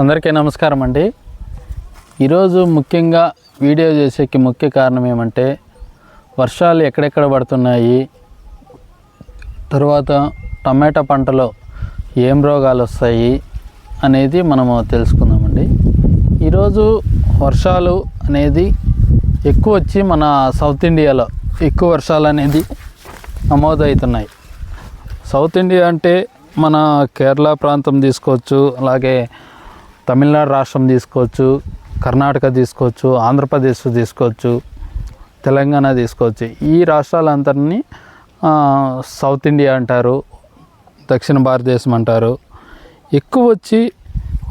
అందరికీ నమస్కారం అండి. ఈరోజు ముఖ్యంగా వీడియో చేసేకి ముఖ్య కారణం ఏమంటే వర్షాలు ఎక్కడెక్కడ పడుతున్నాయి తర్వాత టమాటా పంటలో ఏం రోగాలు వస్తాయి అనేది మనము తెలుసుకుందామండి. ఈరోజు వర్షాలు అనేది ఎక్కువ వచ్చి మన సౌత్ ఇండియాలో ఎక్కువ వర్షాలు అనేది నమోదవుతున్నాయి. సౌత్ ఇండియా అంటే మన కేరళ ప్రాంతం తీసుకోవచ్చు అలాగే తమిళనాడు రాష్ట్రం తీసుకోవచ్చు కర్ణాటక తీసుకోవచ్చు ఆంధ్రప్రదేశ్ తీసుకోవచ్చు తెలంగాణ తీసుకోవచ్చు. ఈ రాష్ట్రాలందరినీ సౌత్ ఇండియా అంటారు దక్షిణ భారతదేశం అంటారు. ఎక్కువ వచ్చి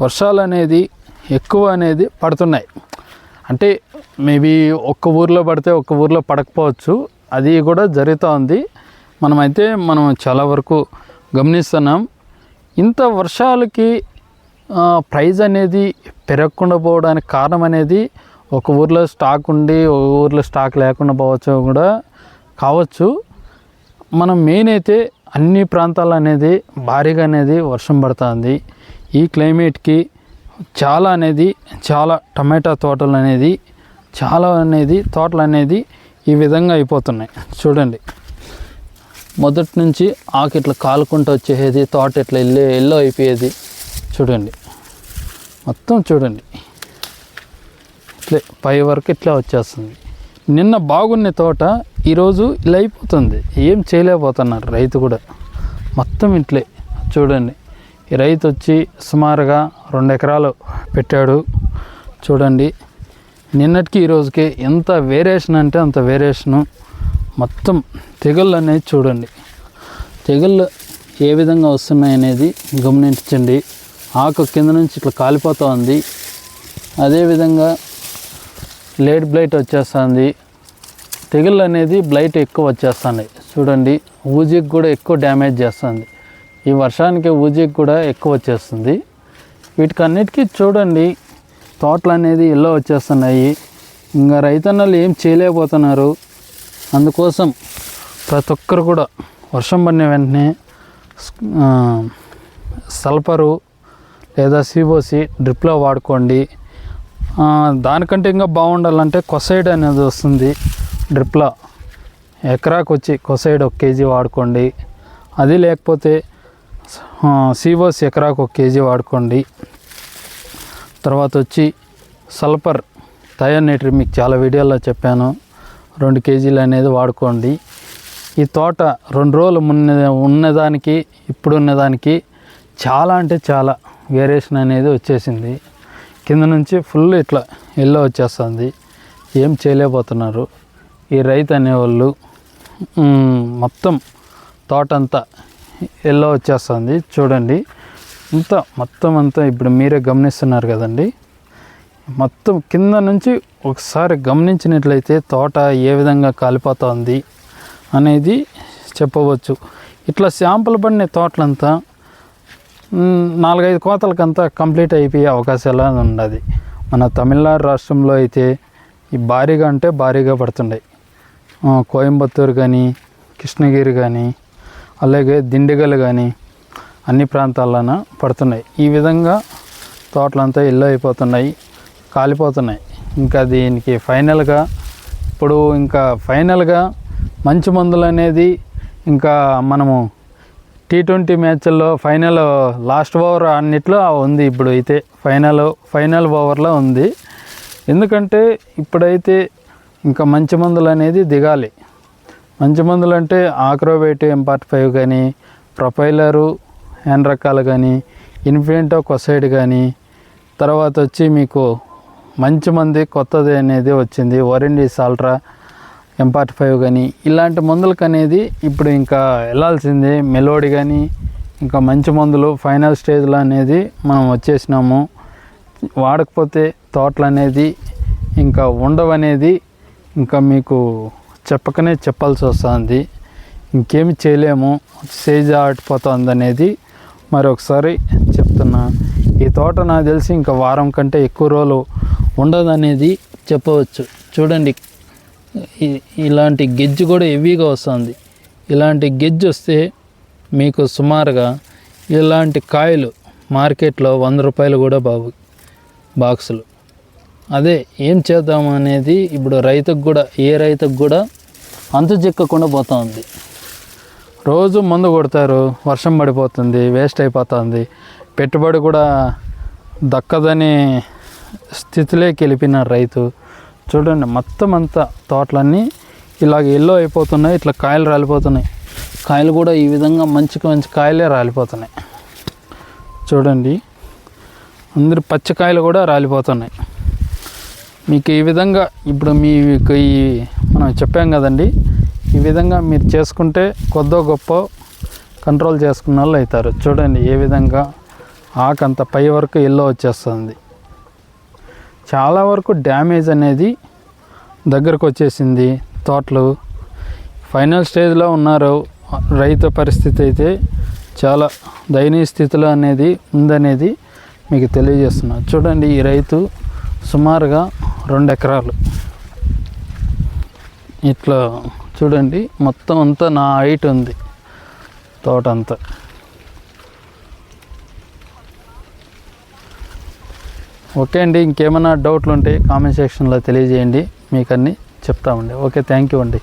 వర్షాలు అనేది ఎక్కువ అనేది పడుతున్నాయి. అంటే మేబీ ఒక్క ఊర్లో పడితే ఒక్క ఊర్లో పడకపోవచ్చు. అది కూడా జరుగుతూ ఉంది. మనమైతే మనం చాలా వరకు గమనిస్తున్నాం. ఇంత వర్షాలకి ప్రైజ్ అనేది పెరగకుండా పోవడానికి కారణం అనేది ఒక ఊర్లో స్టాక్ ఉండి ఒక ఊర్లో స్టాక్ లేకుండా పోవచ్చు కూడా కావచ్చు. మనం మెయిన్ అయితే అన్ని ప్రాంతాలు అనేది భారీగా అనేది వర్షం పడుతుంది. ఈ క్లైమేట్కి చాలా అనేది చాలా టమాటా తోటలు అనేది చాలా అనేది తోటలు అనేది ఈ విధంగా అయిపోతున్నాయి. చూడండి. మొదటి నుంచి ఆకు ఇట్లా కాలుకుంటూ వచ్చేది తోట ఇట్లా ఎల్లో ఎల్లో అయిపోయేది. చూడండి. మొత్తం చూడండి. ఇట్లే పై వరకు ఇట్లా వచ్చేస్తుంది. నిన్న బాగున్న తోట ఈరోజు ఇలా అయిపోతుంది. ఏం చేయలేకపోతున్నారు రైతు కూడా. మొత్తం ఇట్లే చూడండి. ఈ రైతు వచ్చి సుమారుగా రెండు ఎకరాలు పెట్టాడు. చూడండి. నిన్నటికి ఈ రోజుకి ఎంత వేరియేషన్ అంటే అంత వేరియేషను మొత్తం తెగుళ్ళు అనేది చూడండి. తెగుళ్ళు ఏ విధంగా వస్తున్నాయి అనేది గమనించండి. ఆకు కింద నుంచి ఇట్లా కాలిపోతూ ఉంది అదేవిధంగా లేట్ బ్లైట్ వచ్చేస్తుంది. తెగుళ్ళు అనేది బ్లైట్ ఎక్కువ వచ్చేస్తున్నాయి చూడండి ఊజీకి కూడా ఎక్కువ డ్యామేజ్ చేస్తుంది. ఈ వర్షానికి ఊజికి కూడా ఎక్కువ వచ్చేస్తుంది. వీటికన్నిటికీ చూడండి తోటలు అనేది ఎల్లో వచ్చేస్తున్నాయి. ఇంకా రైతన్నలు ఏం చేయలేకపోతున్నారు. అందుకోసం ప్రతి ఒక్కరు కూడా వర్షం పడిన వెంటనే సల్ఫరు లేదా సిఓసి డ్రిప్లో వాడుకోండి. దానికంటే ఇంకా బాగుండాలంటే కొసైడ్ అనేది వస్తుంది డ్రిప్లో ఎకరాకు వచ్చి కొసైడ్ ఒక కేజీ వాడుకోండి. అది లేకపోతే సివోస్ ఎకరాకు ఒక కేజీ వాడుకోండి. తర్వాత వచ్చి సల్ఫర్ థయోనైట్రి మీకు చాలా వీడియోలో చెప్పాను. రెండు కేజీలు అనేది వాడుకోండి. ఈ తోట రెండు రోజులు మున్న ఉన్నదానికి ఇప్పుడున్నదానికి చాలా అంటే చాలా వేరియేషన్ అనేది వచ్చేసింది. కింద నుంచి ఫుల్ ఇట్లా ఎల్లో వచ్చేస్తుంది. ఏం చేయలేకపోతున్నారు. ఈ రైతు అనేవాళ్ళు మొత్తం తోట అంతా ఎల్లో వచ్చేస్తుంది. చూడండి. అంతా మొత్తం అంతా ఇప్పుడు మీరే గమనిస్తున్నారు కదండి. మొత్తం కింద నుంచి ఒకసారి గమనించినట్లయితే తోట ఏ విధంగా కాలిపోతుంది అనేది చెప్పవచ్చు. ఇట్లా శాంపుల్ పడిన తోటలంతా నాలుగైదు కోతలకంతా కంప్లీట్ అయిపోయే అవకాశాలు ఉన్నది. మన తమిళనాడు రాష్ట్రంలో అయితే ఈ భారీగా అంటే భారీగా పడుతుండే. కోయంబత్తూరు కానీ కృష్ణగిరి కానీ అలాగే దిండిగల్ కానీ అన్ని ప్రాంతాల్లోన పడుతున్నాయి. ఈ విధంగా తోటలంతా ఇల్లు అయిపోతున్నాయి కాలిపోతున్నాయి. ఇంకా దీనికి ఫైనల్గా ఇప్పుడు ఇంకా ఫైనల్గా మంచి మందులు అనేది ఇంకా మనము టీ ట్వంటీ మ్యాచ్ల్లో ఫైనల్ లాస్ట్ ఓవర్ అన్నిట్లో ఉంది ఇప్పుడు అయితే. ఫైనల్ ఫైనల్ ఓవర్లో ఉంది. ఎందుకంటే ఇప్పుడైతే ఇంకా మంచి మందులు అనేది దిగాలి. మంచి మందులు అంటే ఆక్రోవేట్ ఎంపార్ట్ ఫైవ్ కానీ ప్రొఫైలరు హ్యాండ్ రకాలు కానీ ఇన్ఫినిటో కొసైడ్ కానీ తర్వాత వచ్చి మీకు మంచి మంది కొత్తది అనేది వచ్చింది. వరిండి సాల్ట్రా ఎంపార్ట్ ఫైవ్ కానీ ఇలాంటి మందులకు అనేది ఇప్పుడు ఇంకా వెళ్ళాల్సిందే మెలోడీ కానీ ఇంకా మంచి మందులు ఫైనల్ స్టేజ్లో అనేది మనం వచ్చేసినాము. వాడకపోతే తోటలు అనేది ఇంకా ఉండవనేది ఇంకా మీకు చెప్పకనే చెప్పాల్సి వస్తుంది. ఇంకేమి చేయలేము. సేజ్ ఆడిపోతుంది అనేది మరొకసారి చెప్తున్నా. ఈ తోట నాకు తెలిసి ఇంకా వారం కంటే ఎక్కువ రోజులు ఉండదనేది చెప్పవచ్చు. చూడండి. ఇలాంటి గెజ్జు కూడా హెవీగా వస్తుంది. ఇలాంటి గెజ్జు వస్తే మీకు సుమారుగా ఇలాంటి కాయలు మార్కెట్లో వంద రూపాయలు కూడా బాబు బాక్సులు. అదే ఏం చేద్దాం అనేది ఇప్పుడు రైతుకు కూడా ఏ రైతుకు కూడా అంతు చిక్కకుండా పోతా ఉంది రోజు మందు కొడతారు వర్షం పడిపోతుంది వేస్ట్ అయిపోతుంది. పెట్టుబడి కూడా దక్కదని స్థితిలోకి వెళ్ళిపోయిన రైతు. చూడండి మొత్తం అంతా తోటలన్నీ ఇలాగ ఎల్లో అయిపోతున్నాయి ఇట్లా కాయలు రాలిపోతున్నాయి. కాయలు కూడా ఈ విధంగా మంచి మంచి కాయలే రాలిపోతున్నాయి. చూడండి అందరి పచ్చకాయలు కూడా రాలిపోతున్నాయి. మీకు ఈ విధంగా ఇప్పుడు మీకు ఈ మనం చెప్పాం కదండి ఈ విధంగా మీరు చేసుకుంటే కొద్దో గొప్ప కంట్రోల్ చేసుకున్న వాళ్ళు అవుతారు. చూడండి ఏ విధంగా ఆకంత పై వరకు ఎల్లో వచ్చేస్తుంది. చాలా వరకు డ్యామేజ్ అనేది దగ్గరకు వచ్చేసింది. తోటలు ఫైనల్ స్టేజ్లో ఉన్నారు. రైతు పరిస్థితి అయితే చాలా దయనీయ స్థితిలో అనేది ఉందనేది మీకు తెలియజేస్తున్నా. చూడండి ఈ రైతు సుమారుగా రెండు ఎకరాలు. ఇట్లా చూడండి మొత్తం అంతా నా హైట్ ఉంది తోట అంతా ఓకే అండి ఇంకేమైనా డౌట్లు ఉంటే కామెంట్ సెక్షన్లో తెలియజేయండి. మీకు అన్నీ చెప్తామండి ఓకే థ్యాంక్ యూ అండి.